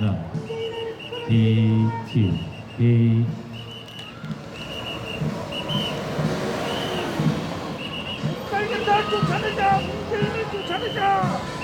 하겠습니다. 빨간 날 쫓아내자! 그 문재인을 쫓아내자!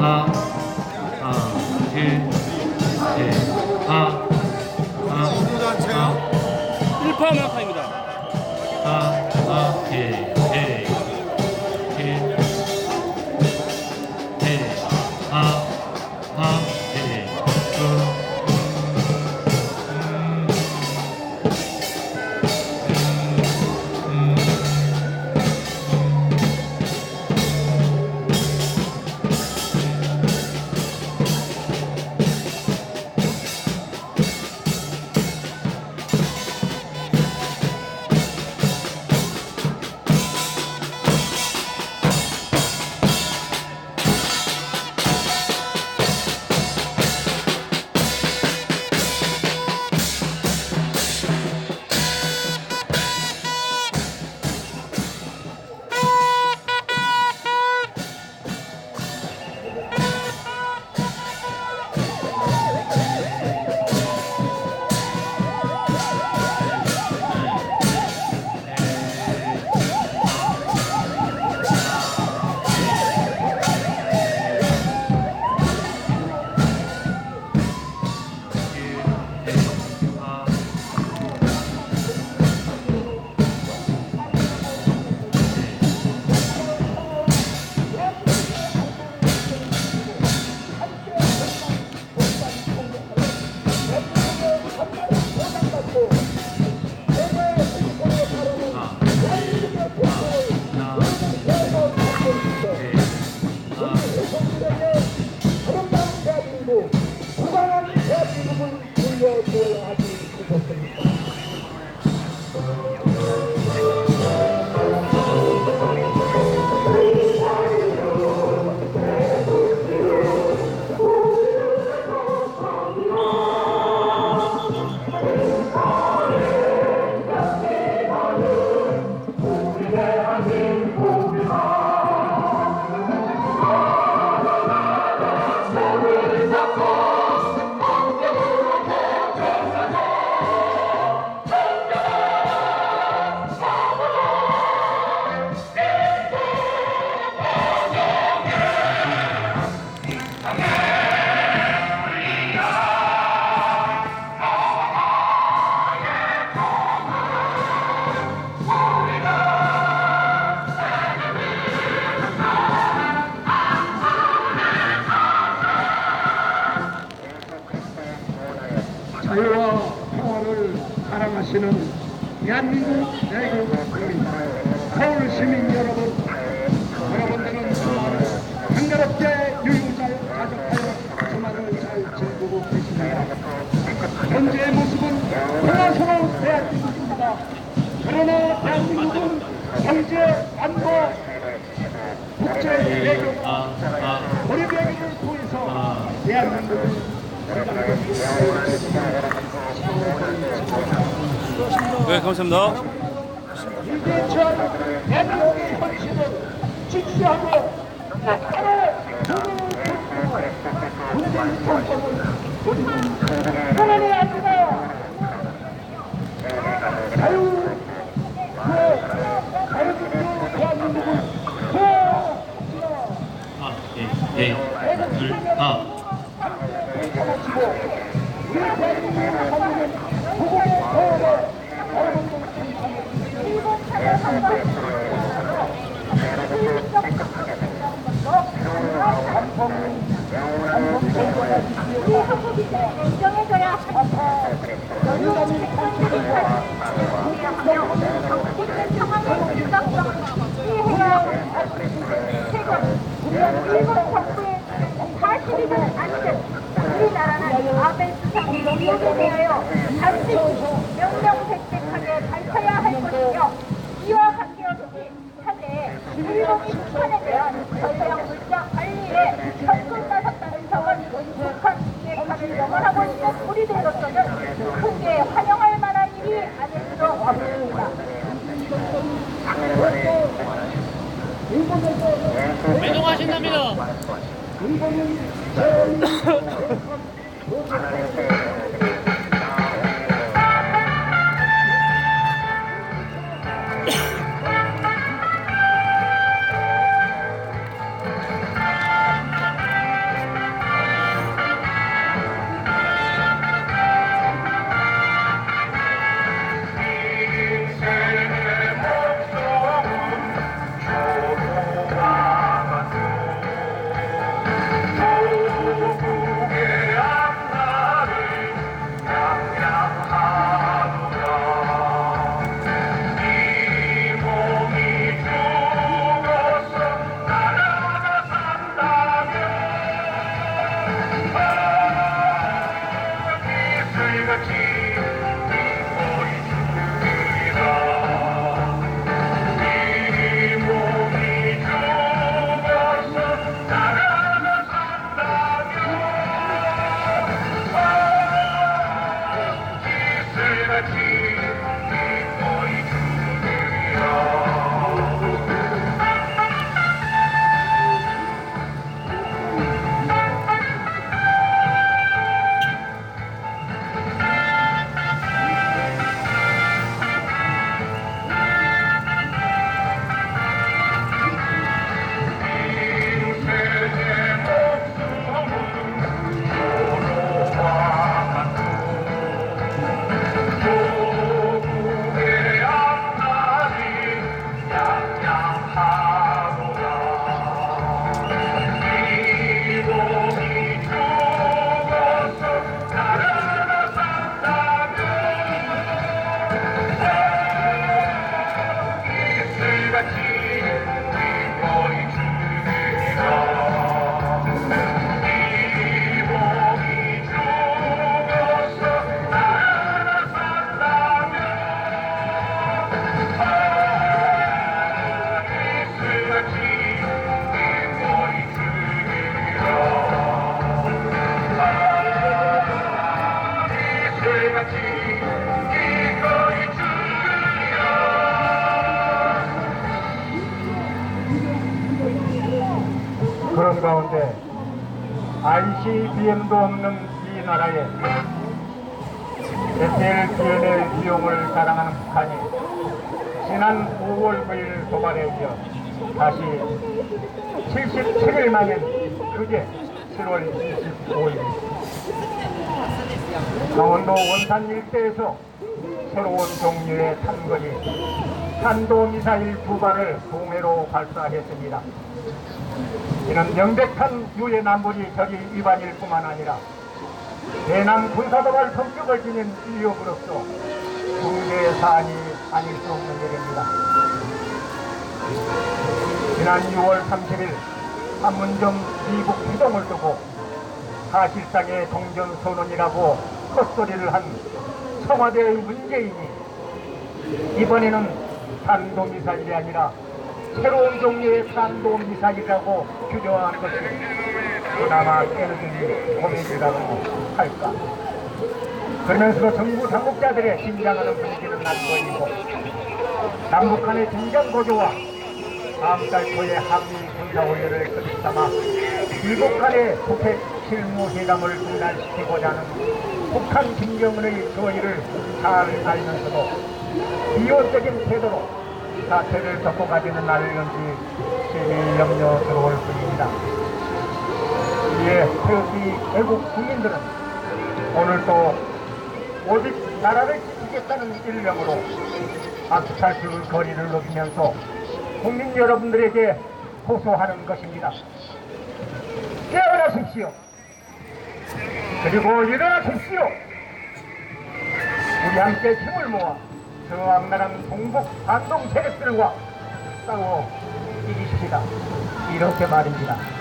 啊 대한민국 대구 국민, 서울 시민 여러분, 여러분들은 주말을 한가롭게 유유자적 자적하여 주말을 잘 즐기고 계십니다. 현재의 모습은 평화스러운 대한민국입니다. 그러나 대한민국은 경제, 안보, 국제 외교, 고립 외교를 통해서 아. 대한민국을 네, 감사합니다. 아니라 자유 그 자유민주 대한민국을 구하라 우리나라는 아베스상이 위협에 대하여 반드시 liberty. 그런 가운데 ICBM도 없는 이 나라에 SLBM의 비용을 자랑하는 북한이 지난 5월 9일 도발에 이어 다시 77일 만인 그제 7월 25일. 강원도 원산 일대에서 새로운 종류의 탄거리 탄도미사일 두 발을 동해로 발사했습니다. 이는 명백한 유해 남북이 적이 위반일 뿐만 아니라 대남 군사도발 성격을 지닌 위협으로서 국내 사안이 아닐 수 없는 일입니다. 지난 6월 30일 판문점 미국 이동을 두고 사실상의 종전선언이라고 헛소리를 한 청와대의 문재인이 이번에는 탄도미사일이 아니라 새로운 종류의 탄도미사일이라고 규정한 것이 그나마 깨어진 고민이라고 할까. 그러면서도 정부 당국자들의 긴장하는 분위기는 난 보이고 남북 간의 긴장 고조와 다음 달 초에 한미 군사훈련을 거듭 삼아 일곱 간의 북핵 실무회담을 중단시키고자 하는 북한 김정은의 저희를 잘 알면서도 비효적인 태도로 사태를 덮어가지는 않을는지 심히 염려 들어올 뿐입니다. 이에 태극기 애국 국민들은 오늘 또 오직 나라를 지키겠다는 일념으로 악살줄 거리를 누비면서 국민 여러분들에게 호소하는 것입니다. 깨어나십시오. 그리고 일어나십시오. 우리 함께 힘을 모아 저 악랄한 동북 반동 세력들과 싸워 이기십시다. 이렇게 말입니다.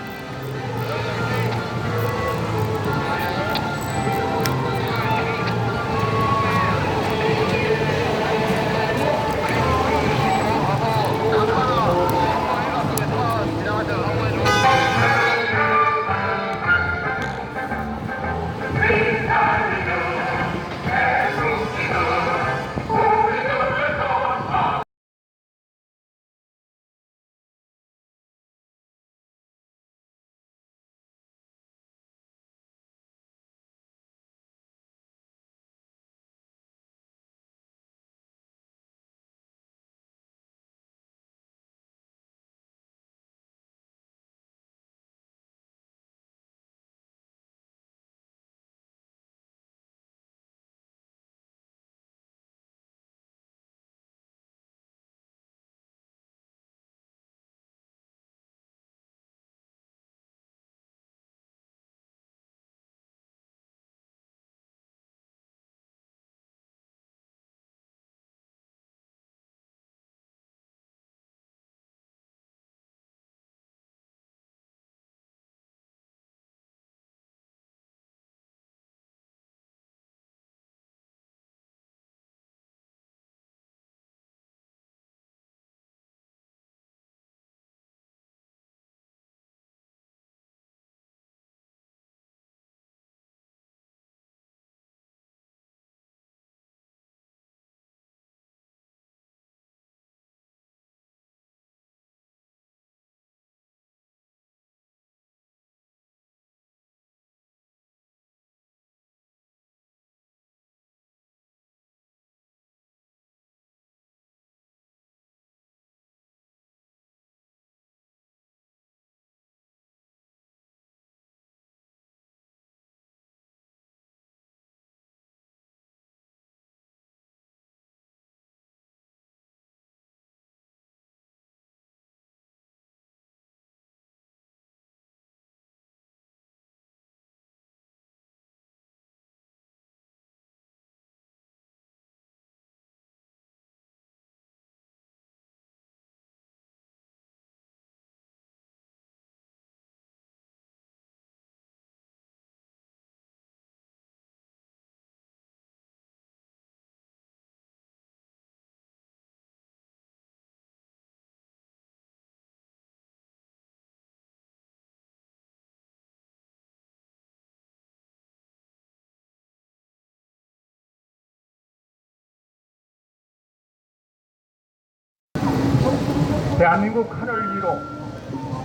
대한민국 하늘 위로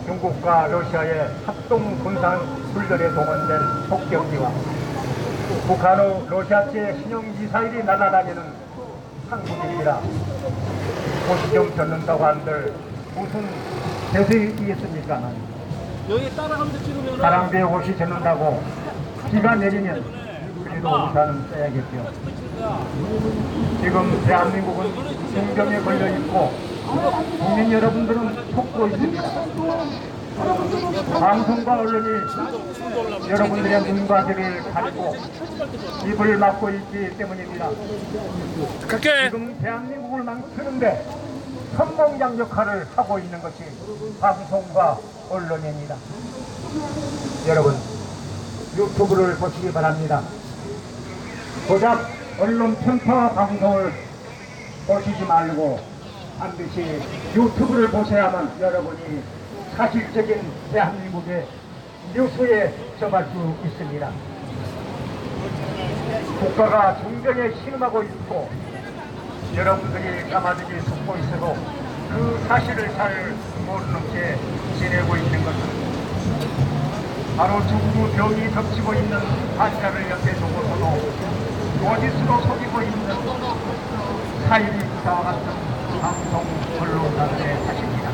중국과 러시아의 합동 군사 훈련에 동원된 폭격기와 북한의 러시아제 신형 미사일이 날아다니는 옷이 좀 젖는다고 한들 무슨 대수이 있습니까? 바람비에 옷이 젖는다고 비가 내리면 그래도 우산은 써야겠죠. 지금 대한민국은 중병에 걸려 있고 국민 여러분들은 속고 있습니다. 방송과 언론이 여러분들의 눈과 귀를 가리고 입을 막고 있기 때문입니다. 갈게. 지금 대한민국을 망치는데 선봉장 역할을 하고 있는 것이 방송과 언론입니다. 여러분 유튜브를 보시기 바랍니다. 고작 언론 편파 방송을 보시지 말고 반드시 유튜브를 보셔야만 여러분이 사실적인 대한민국의 뉴스에 접할 수 있습니다. 국가가 중정에 신음하고 있고 여러분들이 까마득히 듣고 있어도 그 사실을 잘 모르는 채 지내고 있는 것은 바로 중국 병이 덮치고 있는 환자를 옆에 두고서도 거짓으로 속이고 있는 사유리 기사와 같은 방송 언론사들의 탓입니다.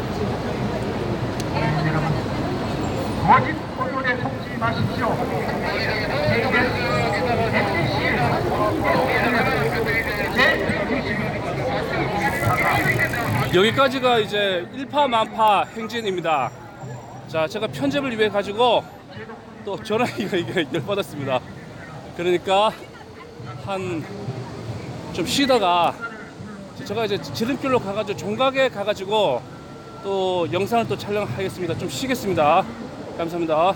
여러분, 거짓 언론에 속지 마십시오. 여기까지가 이제 일파만파 행진입니다. 자, 제가 편집을 위해 가지고 또 전화기가 이게 열받았습니다. 그러니까 한 좀 쉬다가 제가 이제 지름길로 가가지고 종각에 가가지고 또 영상을 또 촬영하겠습니다. 좀 쉬겠습니다. 감사합니다.